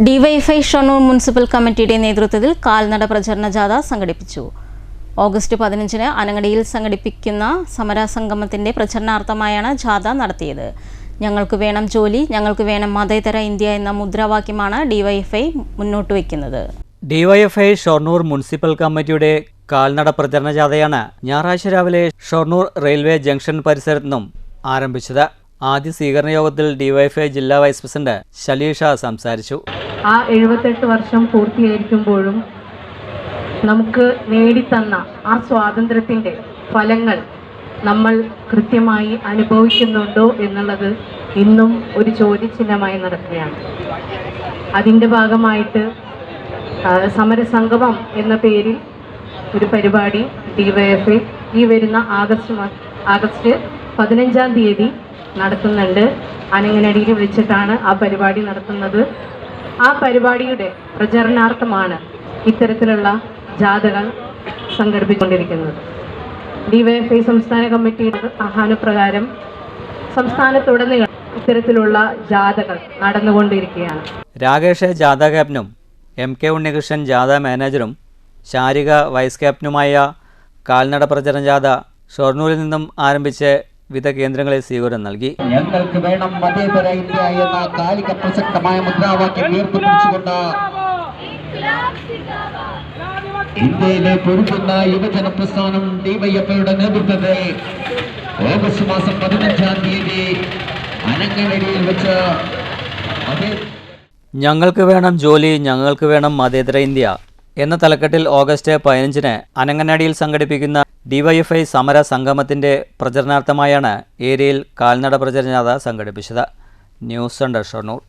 DYFI Shoranur municipal കമ്മിറ്റിയുടെ നേതൃത്വത്തിൽ കാൽനട പ്രചരണ ജാഥ സംഘടിപ്പിച്ചു. ഓഗസ്റ്റ് പതിനഞ്ചിന് അനങ്ങടിയിൽ സംഘടിപ്പിക്കുന്ന സമരസംഗമത്തിന്റെ പ്രചരണാർത്ഥമായാണ് ജാഥ നടത്തിയത്. ഞങ്ങൾക്ക് വേണം ജോലി ഞങ്ങൾക്ക് വേണം മതേതര ഇന്ത്യ എന്ന മുദ്രാവാക്യമാണ് ഡിവൈഎഫ്ഐ മുന്നോട്ട് വയ്ക്കുന്നത്. ഡിവൈഎഫ്ഐ ഷൊർണൂർ മുനിസിപ്പൽ കമ്മിറ്റിയുടെ കാൽനട പ്രചരണ ജാഥയാണ് ഞായറാഴ്ച രാവിലെ ഷൊർണൂർ റെയിൽവേ ജംഗ്ഷൻ പരിസരത്തു നിന്നും ആരംഭിച്ചത്. ആദ്യ സ്വീകരണ യോഗത്തിൽ ഡിവൈഎഫ്ഐ ജില്ലാ വൈസ് പ്രസിഡന്റ് ശലീഷ സംസാരിച്ചു. ആ എഴുപത്തെട്ട് വർഷം പൂർത്തിയായിരിക്കുമ്പോഴും നമുക്ക് നേടിത്തന്ന ആ സ്വാതന്ത്ര്യത്തിന്റെ ഫലങ്ങൾ നമ്മൾ കൃത്യമായി അനുഭവിക്കുന്നുണ്ടോ എന്നുള്ളത് ഇന്നും ഒരു ചോദ്യചിഹ്നമായി നടക്കുകയാണ്. അതിന്റെ ഭാഗമായിട്ട് സമരസംഗമം എന്ന പേരിൽ ഒരു പരിപാടി ഡിവൈഎഫ്ഐ ഈ വരുന്ന ആഗസ്റ്റ് ആഗസ്റ്റ് പതിനഞ്ചാം തീയതി നടത്തുന്നുണ്ട്. അനങ്ങനടിയിൽ വിളിച്ചിട്ടാണ് ആ പരിപാടി നടത്തുന്നത്. ആ പരിപാടിയുടെ പ്രചരണാർത്ഥമാണ് ഇത്തരത്തിലുള്ള ജാഥകൾ സംഘടിപ്പിച്ചുകൊണ്ടിരിക്കുന്നത്. ഡിവൈഎഫ്ഐ സംസ്ഥാന കമ്മിറ്റിയുടെ ആഹ്വാനപ്രകാരം സംസ്ഥാനത്തുടനീളം ഇത്തരത്തിലുള്ള ജാഥകൾ നടന്നുകൊണ്ടിരിക്കുകയാണ്. രാകേഷ് ജാഥ ക്യാപ്റ്റനും എം കെ ഉണ്ണികൃഷ്ണൻ ജാഥ മാനേജറും ശാരിക വൈസ് ക്യാപ്റ്റനുമായ കാൽനട പ്രചരണ ജാഥ ഷൊർണൂരിൽ നിന്നും ആരംഭിച്ച് വിവിധ കേന്ദ്രങ്ങളിൽ സ്വീകരണം നൽകി. ഞങ്ങൾക്ക് വേണം മതേതര ഇന്ത്യ എന്ന കാലിക പ്രസക്തമായ മുദ്രാവാക്യം ഉയർത്തിപ്പിടിച്ചുകൊണ്ട് ഇന്ത്യയിലെ പൊരുത്തുന്ന യുവജന പ്രസ്ഥാനം ഡിവൈഎഫ്ഐയുടെ നേതൃത്വത്തിൽ ഓഗസ്റ്റ് മാസം പതിനഞ്ചാം തീയതി അനങ്ങനടിയിൽ വെച്ച് ഞങ്ങൾക്ക് വേണം ജോലി ഞങ്ങൾക്ക് വേണം മതേതര ഇന്ത്യ. എന്ന തലക്കെട്ടിൽ ഓഗസ്റ്റ് പതിനഞ്ചിന് അനങ്ങനാടിയിൽ സംഘടിപ്പിക്കുന്ന ഡിവൈഎഫ്ഐ സമര സംഗമത്തിന്റെ പ്രചരണാർത്ഥമായാണ് ഏരിയയിൽ കാൽനട പ്രചരണ ജാഥ സംഘടിപ്പിച്ചത്. News centre Shoranur.